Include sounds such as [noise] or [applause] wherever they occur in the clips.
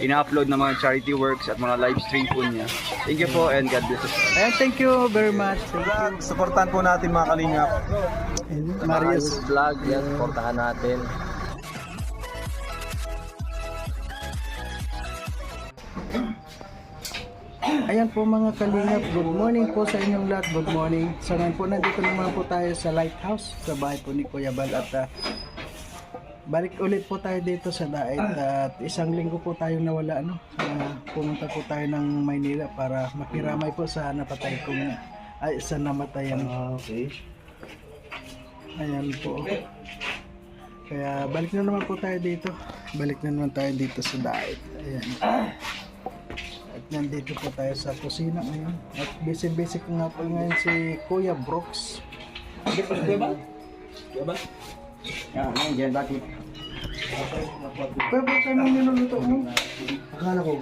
ina-upload na mga charity works at mga live stream po niya. Thank you po and God bless us. Ayan, thank you very much. You. Supportan po natin mga kalingap. And Marius. vlog, yan, supportahan natin. Ayan po mga kalingap, good morning po sa inyong lahat, good morning. So ngayon po nandito naman po tayo sa lighthouse, sa bahay po ni Kuya Bal at ah, balik ulit po tayo dito sa Daet at isang linggo po tayong nawala ano. Ah, pumunta po tayo ng Maynila para makiramay po sa napatay kong ay sa namatayan. Okay. Ayan po. Kaya balik na naman po tayo dito. Balik na naman tayo dito sa Daet. Ayan. At nandito po tayo sa kusina ngayon. At ko nga po ngayon si Kuya Brooks. Yan, yan, dyan, bakit? Kuya Brooks, anong niluluto mo? Akala ko,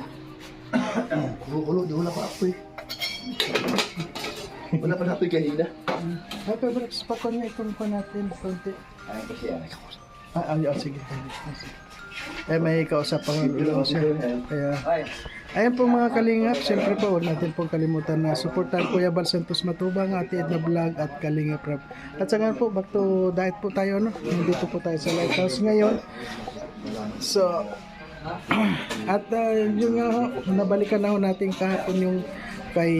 kulo, di wala pa ako eh. Wala pa na ako kanina. Ay, Kuya Brooks, pakon niya ikon pa natin. Konti. Ay, kasi yan. Ah, ay, oh, sige. sige, sige. Eh, may kausap pa nga siya. Kaya, Ay, Ayan po mga kalingap, siyempre po huwag natin pong kalimutan na suportahan Kuya Bal Santos Matubang, Ate Edna Vlog at Kalingap Rap. At sa po, back to diet po tayo, no? Nandito po tayo sa Lighthouse ngayon. So, [clears throat] at uh, yung nga ho, nabalikan na ho natin kahapon yung kay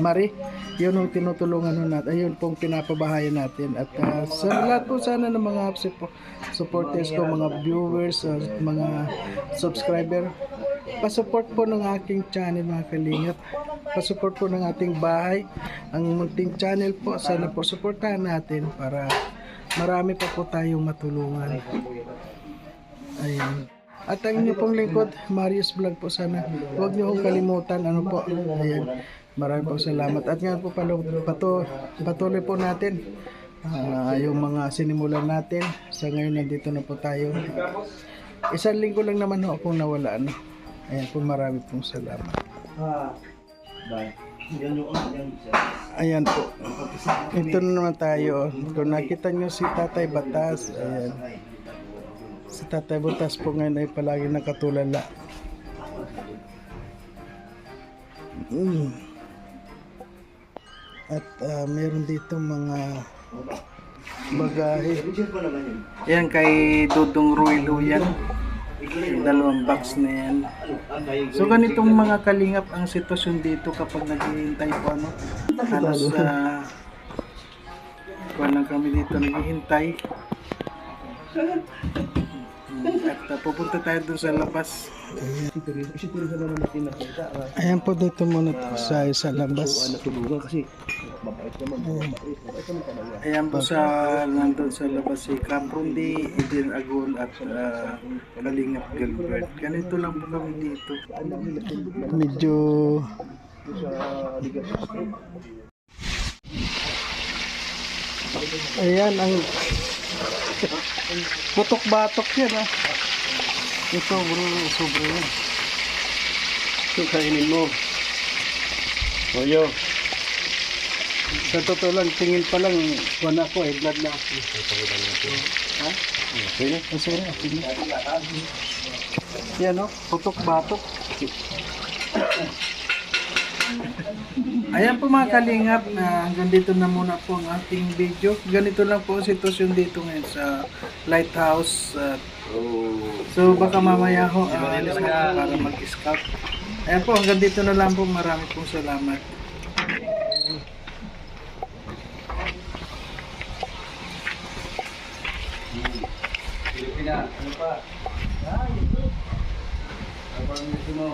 Marie, yun ang tinutulungan ho natin, ayun pong pinapabahayan natin. At uh, sa lahat po sana ng mga supporters ko, mga viewers, uh, mga subscriber, pasupport po ng aking channel mga kalingap. Pasupport po ng ating bahay. Ang munting channel po, sana po supportahan natin para marami pa po tayong matulungan. Ayan. At ang inyo pong lingkod, Marius Vlog po sana. Huwag niyo kong kalimutan. Ano po? Ayan. Maraming po salamat. At nga po palo, pato, patuloy po natin ah, yung mga sinimulan natin. Sa ngayon nandito na po tayo. Isang linggo lang naman ho akong nawala. Ano? Ayan po marami pong salamat. Ayan po. Ito na naman tayo. Kung nakita nyo si Tatay Batas, ayan. Si Tatay Batas po ngayon ay palagi nakatulala. Mm. At ah, meron dito mga bagahe. Yan kay Dudong Ruilo yan. Dalawang box na yan. So ganitong mga kalingap ang sitwasyon dito kapag naghihintay po ano. Halos sa uh, lang kami dito naghihintay. At uh, pupunta tayo dun sa labas. Ayan po dito muna sa sa labas. Ayan po sa nandun sa labas si Kaprundi, Eden Agol at uh, Kalingap Gilbert. Ganito lang po kami dito. Medyo Ayan ang putok-batok yan ah. Ito bro, sobra yan. ito kainin mo. Oyo. Sa totoo lang, tingin pa lang, wala ko eh, blood na ako. Ha? Sige. Kasi na, sige. Yan o, putok-batok. Ayan po mga kalingap, na hanggang dito na muna po ang ating video. Ganito lang po ang sitwasyon dito ngayon sa lighthouse. at so baka mamaya ho, uh, alis na para mag-scout. Ayan po, hanggang dito na lang po. Marami pong salamat. Pilipina, ano pa? Ah, ito. Pa ang gusto mo?